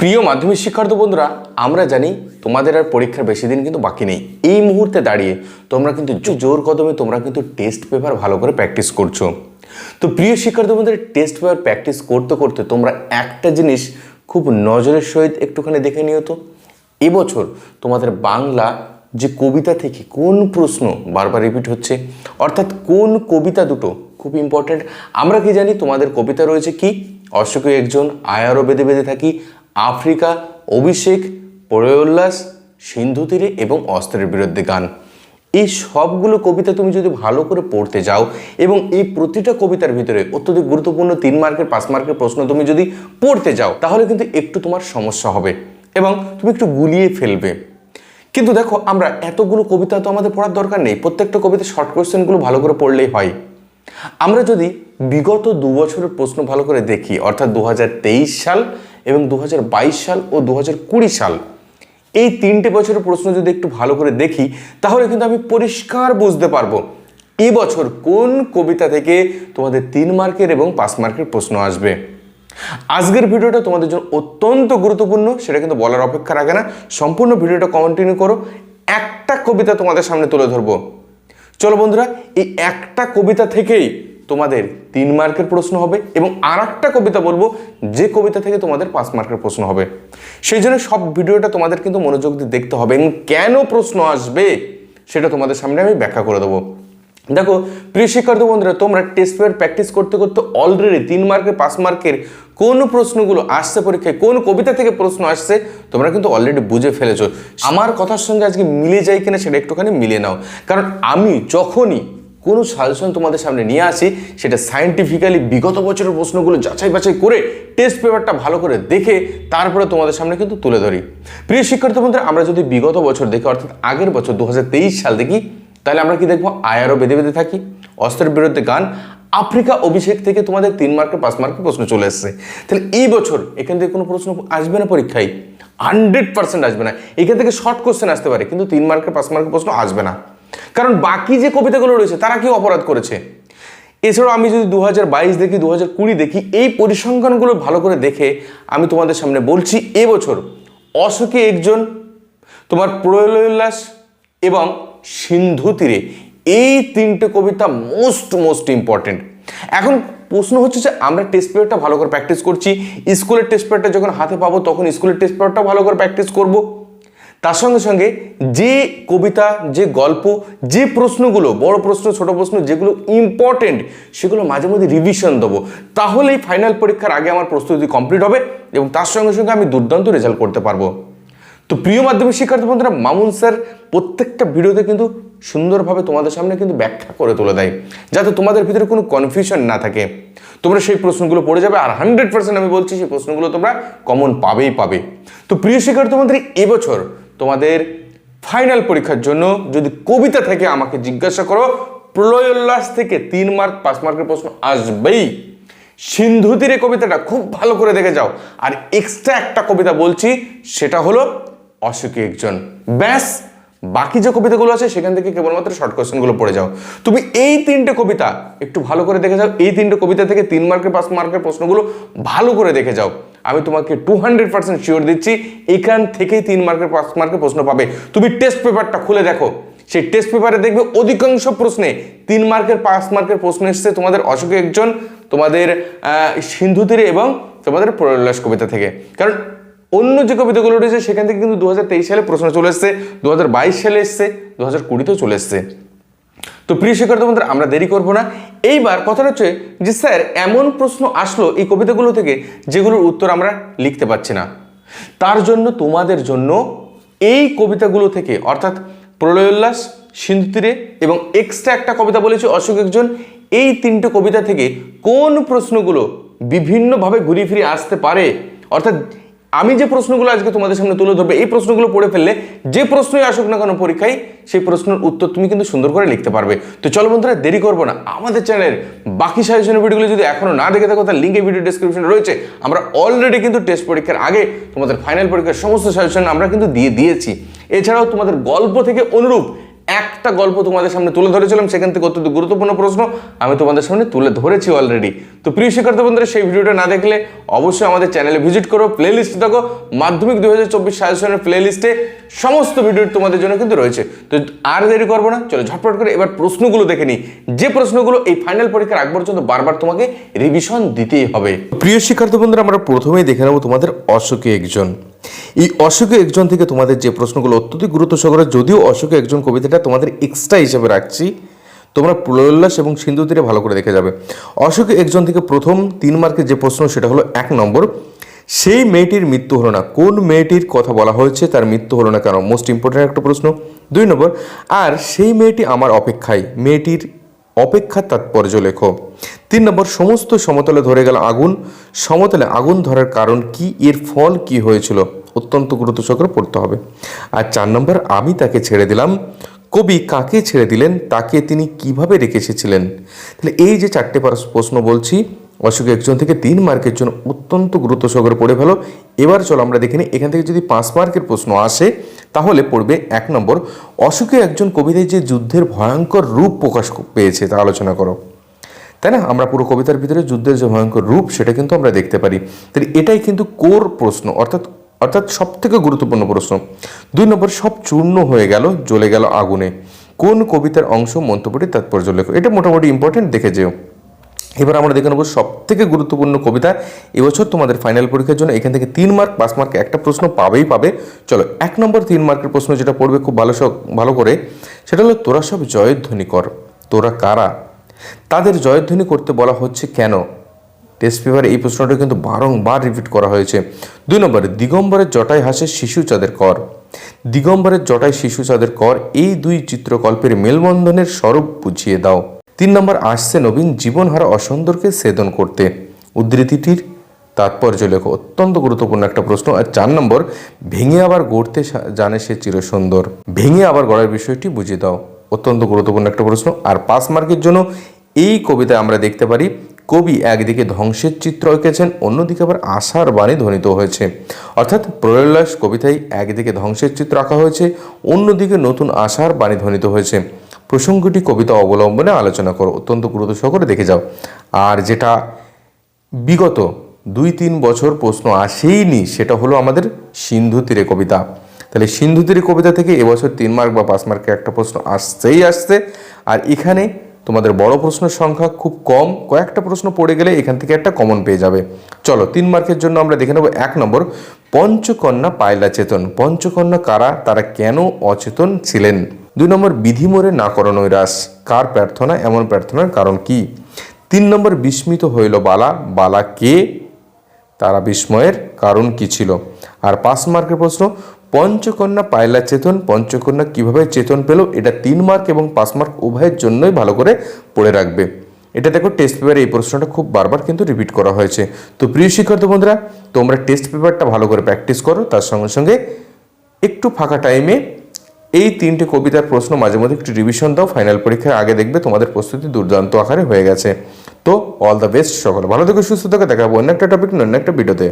প্রিয় মাধ্যমিক শিক্ষার্থী বন্ধুরা, আমরা জানি তোমাদের আর পরীক্ষার বেশি দিন কিন্তু বাকি নেই। এই মুহূর্তে দাঁড়িয়ে তোমরা কিন্তু জোর কদমে তোমরা কিন্তু টেস্ট পেপার ভালো করে প্র্যাকটিস করছ। তো প্রিয় শিক্ষার্থী বন্ধুরা টেস্ট পেপার প্র্যাকটিস করতে করতে তোমরা একটা জিনিস খুব নজরের সহিত একটুখানি দেখে নিও তো। এবছর তোমাদের বাংলা যে কবিতা থেকে কোন প্রশ্ন বারবার রিপিট হচ্ছে, অর্থাৎ কোন কবিতা দুটো খুব ইম্পর্ট্যান্ট আমরা কি জানি তোমাদের কবিতা রয়েছে কি? অশোকে একজন আয়ারও বেঁধে বেঁধে থাকি আফ্রিকা, অভিষেক প্রয়োল্লাস সিন্ধু তীরে এবং অস্ত্রের বিরুদ্ধে গান। এই সবগুলো কবিতা তুমি যদি ভালো করে পড়তে যাও এবং এই প্রতিটা কবিতার ভিতরে অত্যধিক গুরুত্বপূর্ণ তিন মার্কের, পাঁচ মার্কের প্রশ্ন তুমি যদি পড়তে যাও, তাহলে কিন্তু একটু তোমার সমস্যা হবে এবং তুমি একটু গুলিয়ে ফেলবে। কিন্তু দেখো, আমরা এতগুলো কবিতা তো আমাদের পড়ার দরকার নেই, প্রত্যেকটা কবিতা শর্ট কোয়েশ্চেনগুলো ভালো করে পড়লেই হয়। আমরা যদি বিগত দু বছরের প্রশ্ন ভালো করে দেখি, অর্থাৎ দু হাজার তেইশ সাল এবং দু হাজার বাইশ সাল ও দু হাজার কুড়ি সাল। এই তিনটে বছরের প্রশ্ন যদি একটু ভালো করে দেখি, তাহলে কিন্তু আমি পরিষ্কার বুঝতে পারব এই বছর কোন কবিতা থেকে তোমাদের তিন মার্কের এবং পাঁচ মার্কের প্রশ্ন আসবে। আজকের ভিডিওটা তোমাদের জন্য অত্যন্ত গুরুত্বপূর্ণ, সেটা কিন্তু বলার অপেক্ষা রাখে না। সম্পূর্ণ ভিডিওটা কন্টিনিউ করো, একটা কবিতা তোমাদের সামনে তুলে ধরবো। চলো বন্ধুরা, এই একটা কবিতা থেকেই তোমাদের তিন মার্কের প্রশ্ন হবে এবং আর একটা কবিতা বলব, যে কবিতা থেকে তোমাদের পাঁচ মার্কের প্রশ্ন হবে। সেই জন্য সব ভিডিওটা তোমাদের কিন্তু মনোযোগ দিয়ে দেখতে হবে এবং কেন প্রশ্ন আসবে সেটা তোমাদের সামনে আমি ব্যাখ্যা করে দেবো। দেখো, প্রিয় শিক্ষার্থী বন্ধুরা, তোমরা টেস্ট পেপার প্র্যাকটিস করতে করতে অলরেডি তিন মার্কের, পাঁচ মার্কের কোন প্রশ্নগুলো আসছে পরীক্ষায়, কোন কবিতা থেকে প্রশ্ন আসছে, তোমরা কিন্তু অলরেডি বুঝে ফেলেছো। আমার কথার সঙ্গে আজকে মিলে যায় কিনা সেটা একটুখানি মিলিয়ে নাও। কারণ আমি যখনই কোনো সাজেশন তোমাদের সামনে নিয়ে আসি, সেটা সায়েন্টিফিক্যালি বিগত বছরের প্রশ্নগুলো যাচাই বাছাই করে টেস্ট পেপারটা ভালো করে দেখে তারপরে তোমাদের সামনে কিন্তু তুলে ধরি। প্রিয় শিক্ষার্থী বন্ধুরা, আমরা যদি বিগত বছর দেখি, অর্থাৎ আগের বছর দু হাজার তেইশ সাল দেখি, তাহলে আমরা কি দেখব? আয়ারও বেঁধে বেঁধে থাকি। অস্ত্রের বিরুদ্ধে গান, আফ্রিকা অভিষেক থেকে তোমাদের তিন মার্কের পাঁচ মার্কের প্রশ্ন চলে এসছে। তাহলে এই বছর এখান থেকে কোনো প্রশ্ন আসবে না পরীক্ষায়? হান্ড্রেড পার্সেন্ট আসবে না। এখান থেকে শর্ট কোশ্চেন আসতে পারে, কিন্তু তিন মার্কের পাঁচ মার্কের প্রশ্ন আসবে না। কারণ বাকি যে কবিতাগুলো রয়েছে, তারা কি অপরাধ করেছে? এছাড়াও আমি যদি দু হাজার বাইশ দেখি দু দেখি, এই পরিসংখ্যানগুলো ভালো করে দেখে আমি তোমাদের সামনে বলছি, এবছর অশোকে একজন, তোমার প্রলয়োল্লাস এবং সিন্ধু তীরে, এই তিনটে কবিতা মোস্ট মোস্ট ইম্পর্টেন্ট এখন প্রশ্ন হচ্ছে যে, আমরা টেস্ট পেপারটা ভালো করে প্র্যাকটিস করছি, স্কুলের টেস্ট পেপারটা যখন হাতে পাবো, তখন স্কুলের টেস্ট পেপারটা ভালো করে প্র্যাকটিস করব। তার সঙ্গে সঙ্গে যে কবিতা, যে গল্প, যে প্রশ্নগুলো, বড় প্রশ্ন, ছোট প্রশ্ন, যেগুলো ইম্পর্টেন্ট সেগুলো মাঝে মধ্যে রিভিশন দেবো। তাহলেই ফাইনাল পরীক্ষার আগে আমার প্রস্তুতি কমপ্লিট হবে এবং তার সঙ্গে সঙ্গে আমি দুর্দান্ত রেজাল্ট করতে পারব। তো প্রিয় মাধ্যমিক শিক্ষার্থী বন্ধুরা, মামুন স্যার প্রত্যেকটা ভিডিওতে কিন্তু সুন্দরভাবে তোমাদের সামনে কিন্তু ব্যাখ্যা করে তুলে দেয়, যাতে তোমাদের ভিতরে কোনো কনফিউশন না থাকে। তোমরা সেই প্রশ্নগুলো পড়ে যাবে আর হান্ড্রেড পার্সেন্ট আমি বলছি সেই প্রশ্নগুলো তোমরা কমন পাবেই পাবে। তো প্রিয় শিক্ষার্থী বন্ধুরা, এবছর তোমাদের ফাইনাল পরীক্ষার জন্য যদি কবিতা থেকে আমাকে জিজ্ঞাসা করো, প্রলয়োল্লাস থেকে তিন মার্ক পাঁচ মার্কের প্রশ্ন আসবেই। সিন্ধু তীরে কবিতাটা খুব ভালো করে দেখে যাও। আর এক্সট্রা একটা কবিতা বলছি, সেটা হলো অসুখী একজন। ব্যাস বাকি যে কবিতাগুলো আছে, সেখান থেকে কেবলমাত্র শর্ট কোয়েশ্চেনগুলো পড়ে যাও। তুমি এই তিনটে কবিতা একটু ভালো করে দেখে যাও। এই তিনটে কবিতা থেকে তিন মার্কের, পাঁচ মার্কের প্রশ্নগুলো ভালো করে দেখে যাও। আমি তোমাকে টু হান্ড্রেড পার্সেন্ট শিওর দিচ্ছি, এখান থেকেই তিন মার্কের, পাঁচ মার্কের প্রশ্ন পাবে। তুমি টেস্ট পেপারটা খুলে দেখো। সেই টেস্ট পেপারে দেখবে অধিকাংশ প্রশ্নে তিন মার্কের, পাঁচ মার্কের প্রশ্ন এসছে তোমাদের অশোকে একজন, তোমাদের সিন্ধু তীরে এবং তোমাদের প্রয়োল্লাস কবিতা থেকে। কারণ অন্য যে কবিতাগুলো রয়েছে, সেখান থেকে কিন্তু দু হাজার তেইশ সালে প্রশ্ন চলে এসছে দু সালে এসছে দু হাজার কুড়িতেও চলে এসছে। তো প্রিয় শিক্ষার্থী বন্ধুরা, আমরা দেরি করব না। এইবার কথাটা হচ্ছে যে, স্যার, এমন প্রশ্ন আসলো এই কবিতাগুলো থেকে যেগুলোর উত্তর আমরা লিখতে পারছি না। তার জন্য তোমাদের জন্য এই কবিতাগুলো থেকে, অর্থাৎ প্রলয়োল্লাস, সিন্ধু তীরে এবং এক্সট্রা একটা কবিতা বলেছি অশোক একজন, এই তিনটে কবিতা থেকে কোন প্রশ্নগুলো বিভিন্নভাবে ঘুরিয়ে ফিরে আসতে পারে? অর্থাৎ আমি যে প্রশ্নগুলো আজকে তোমাদের সামনে তুলে ধরবে, এই প্রশ্নগুলো পড়ে ফেললে যে প্রশ্নই আসুক না কোনো পরীক্ষায়, সেই প্রশ্নের উত্তর তুমি কিন্তু সুন্দর করে লিখতে পারবে। তো চলো বন্ধুরা, দেরি করব না। আমাদের চ্যানেলের বাকি সাজেশনের ভিডিওগুলো যদি এখনও না দেখে থাকো তার লিঙ্ক ভিডিও ডিসক্রিপশনে রয়েছে। আমরা অলরেডি কিন্তু টেস্ট পরীক্ষার আগে তোমাদের ফাইনাল পরীক্ষার সমস্ত সাজেশন আমরা কিন্তু দিয়ে দিয়েছি। এছাড়াও তোমাদের গল্প থেকে অনুরূপ একটা গল্প তোমাদের সামনে তুলে ধরেছিলাম, সেখান থেকে অত্যন্ত গুরুত্বপূর্ণ প্রশ্ন আমি তোমাদের সামনে তুলে ধরেছি অলরেডি তো প্রিয় শিক্ষার্থী বন্ধুরা, সেই ভিডিওটা না দেখলে অবশ্যই আমাদের চ্যানেলে ভিজিট করো প্লে লিস্টে দেখো মাধ্যমিক দু হাজার চব্বিশ সাজেশনের প্লে লিস্টে সমস্ত ভিডিও তোমাদের জন্য কিন্তু রয়েছে। তো আর দেরি করব না, চলো ঝটপট করে এবার প্রশ্নগুলো দেখে নিই। যে প্রশ্নগুলো এই ফাইনাল পরীক্ষার আগ পর্যন্ত বারবার তোমাকে রিভিশন দিতেই হবে। প্রিয় শিক্ষার্থী বন্ধুরা, আমরা প্রথমেই দেখে নেব তোমাদের অশোকে একজন। এই অশোকে একজন থেকে তোমাদের যে প্রশ্নগুলো অত্যধিক গুরুত্ব সহকারে, যদিও অশোকে একজন কবিতাটা তোমাদের এক্সট্রা হিসেবে রাখছি, তোমরা প্রলয়োল্লাস এবং সিন্ধু তীরে ভালো করে দেখে যাবে। অশোকে একজন থেকে প্রথম তিন মার্কের যে প্রশ্ন, সেটা হলো এক নম্বর, সেই মেয়েটির মৃত্যু হলো না। কোন মেয়েটির কথা বলা হয়েছে, তার মৃত্যু হলো না কেন? মোস্ট ইম্পর্টেন্ট একটা প্রশ্ন। দুই নম্বর, আর সেই মেয়েটি আমার অপেক্ষায়? মেয়েটির অপেক্ষার তাৎপর্য লেখো। তিন নম্বর, সমস্ত সমতলে ধরে গেল আগুন। সমতলে আগুন ধরার কারণ কি? এর ফল কি হয়েছিল? অত্যন্ত গুরুত্ব সহকারে পড়তে হবে। আর চার নম্বর, আমি তাকে ছেড়ে দিলাম। কবি কাকে ছেড়ে দিলেন? তাকে তিনি কীভাবে রেখে এসেছিলেন? তাহলে এই যে চারটে প্রশ্ন বলছি অশোক একজন থেকে তিন মার্কের জন্য অত্যন্ত গুরুত্ব সহকারে পড়ে ভালো এবার চলো আমরা দেখে নিই এখান থেকে যদি পাঁচ মার্কের প্রশ্ন আসে, তাহলে পড়বে এক নম্বর, অশোকে একজন কবিতায় যে যুদ্ধের ভয়ঙ্কর রূপ প্রকাশ পেয়েছে তা আলোচনা করো। তাই না? আমরা পুরো কবিতার ভিতরে যুদ্ধের যে ভয়ঙ্কর রূপ, সেটা কিন্তু আমরা দেখতে পারি। তাহলে এটাই কিন্তু কোর প্রশ্ন, অর্থাৎ অর্থাৎ সব থেকে গুরুত্বপূর্ণ প্রশ্ন। দুই নম্বর, সব চূর্ণ হয়ে গেল, জ্বলে গেল আগুনে। কোন কবিতার অংশ মন্তব্যটি তাৎপর্য লেখো? এটা মোটামুটি ইম্পর্টেন্ট দেখে যেও। এবার আমরা দেখে নেব সব থেকে গুরুত্বপূর্ণ কবিতা। এবছর তোমাদের ফাইনাল পরীক্ষার জন্য এখান থেকে তিন মার্ক পাঁচ মার্ক একটা প্রশ্ন পাবেই পাবে। চলো, এক নম্বর তিন মার্কের প্রশ্ন যেটা পড়বে খুব ভালো সব ভালো করে, সেটা হলো, তোরা সব জয়ধ্বনি কর। তোরা কারা? তাদের জয়ধ্বনি করতে বলা হচ্ছে কেন? টেস্ট পেপারে এই প্রশ্নটা কিন্তু বারংবার রিপিট করা হয়েছে। দুই নম্বরে, দিগম্বরের জটায় হাসে শিশু চাঁদের কর। দিগম্বরের জটায় শিশু চাঁদের কর, এই দুই চিত্রকল্পের মেলবন্ধনের স্বরূপ বুঝিয়ে দাও। তিন নম্বর, আসছে নবীন জীবনহারা অসুন্দরকে সেদন করতে। উদ্ধৃতিটির তাৎপর্য লেখো। অত্যন্ত গুরুত্বপূর্ণ একটা প্রশ্ন। আর চার নম্বর, ভেঙে আবার গড়তে জানে সে চিরসুন্দর। ভেঙে আবার গড়ার বিষয়টি বুঝিয়ে দাও। অত্যন্ত গুরুত্বপূর্ণ একটা প্রশ্ন। আর পাঁচ মার্কের জন্য এই কবিতায় আমরা দেখতে পারি, কবি একদিকে ধ্বংসের চিত্র এঁকেছেন, অন্যদিকে আবার আশার বাণী ধ্বনিত হয়েছে। অর্থাৎ প্রলয়লাস কবিতায় একদিকে ধ্বংসের চিত্র আঁকা হয়েছে, অন্যদিকে নতুন আশার বাণী ধ্বনিত হয়েছে। প্রসঙ্গটি কবিতা অবলম্বনে আলোচনা করো, অত্যন্ত গুরুত্ব সহকারে দেখে যাও। আর যেটা বিগত দুই তিন বছর প্রশ্ন আসেইনি, সেটা হলো আমাদের সিন্ধু তীরে কবিতা। তাহলে সিন্ধু তীরে কবিতা থেকে এবছর তিন মার্ক বা পাঁচ মার্কের একটা প্রশ্ন আসছেই আসছে। আর এখানে তোমাদের বড় প্রশ্নের সংখ্যা খুব কম, কয়েকটা প্রশ্ন পড়ে গেলে এখান থেকে একটা কমন পেয়ে যাবে। চলো, তিন মার্কের জন্য আমরা দেখে নেব এক নম্বর, পঞ্চকন্যা পায়লা চেতন। পঞ্চকন্যা কারা? তারা কেন অচেতন ছিলেন? দুই নম্বর, বিধি মোড়ে না করো নৈরাস কার প্রার্থনা? এমন প্রার্থনার কারণ কি? তিন নম্বর, বিস্মিত হইল বালা। বালা কে? তারা বিস্ময়ের কারণ কি ছিল? আর পাঁচ মার্কের প্রশ্ন, পঞ্চকন্যা পায়লা চেতন, পঞ্চকন্যা কীভাবে চেতন পেল? এটা তিন মার্ক এবং পাঁচ মার্ক উভয়ের জন্যই ভালো করে পড়ে রাখবে। এটা দেখো টেস্ট পেপারে এই প্রশ্নটা খুব বারবার কিন্তু রিপিট করা হয়েছে। তো প্রিয় শিক্ষার্থী বন্ধুরা, তোমরা টেস্ট পেপারটা ভালো করে প্র্যাকটিস করো। তার সঙ্গে সঙ্গে একটু ফাঁকা টাইমে এই তিনটে কবিতার প্রশ্ন মাঝে মধ্যে একটু রিভিশন দাও ফাইনাল পরীক্ষার আগে দেখবে তোমাদের প্রস্তুতি দুর্দান্ত আকারে হয়ে গেছে। তো অল দ্য বেস্ট সকল, ভালো থেকে, সুস্থ থেকে দেখাবো অন্য একটা টপিক অন্য একটা ভিডিওতে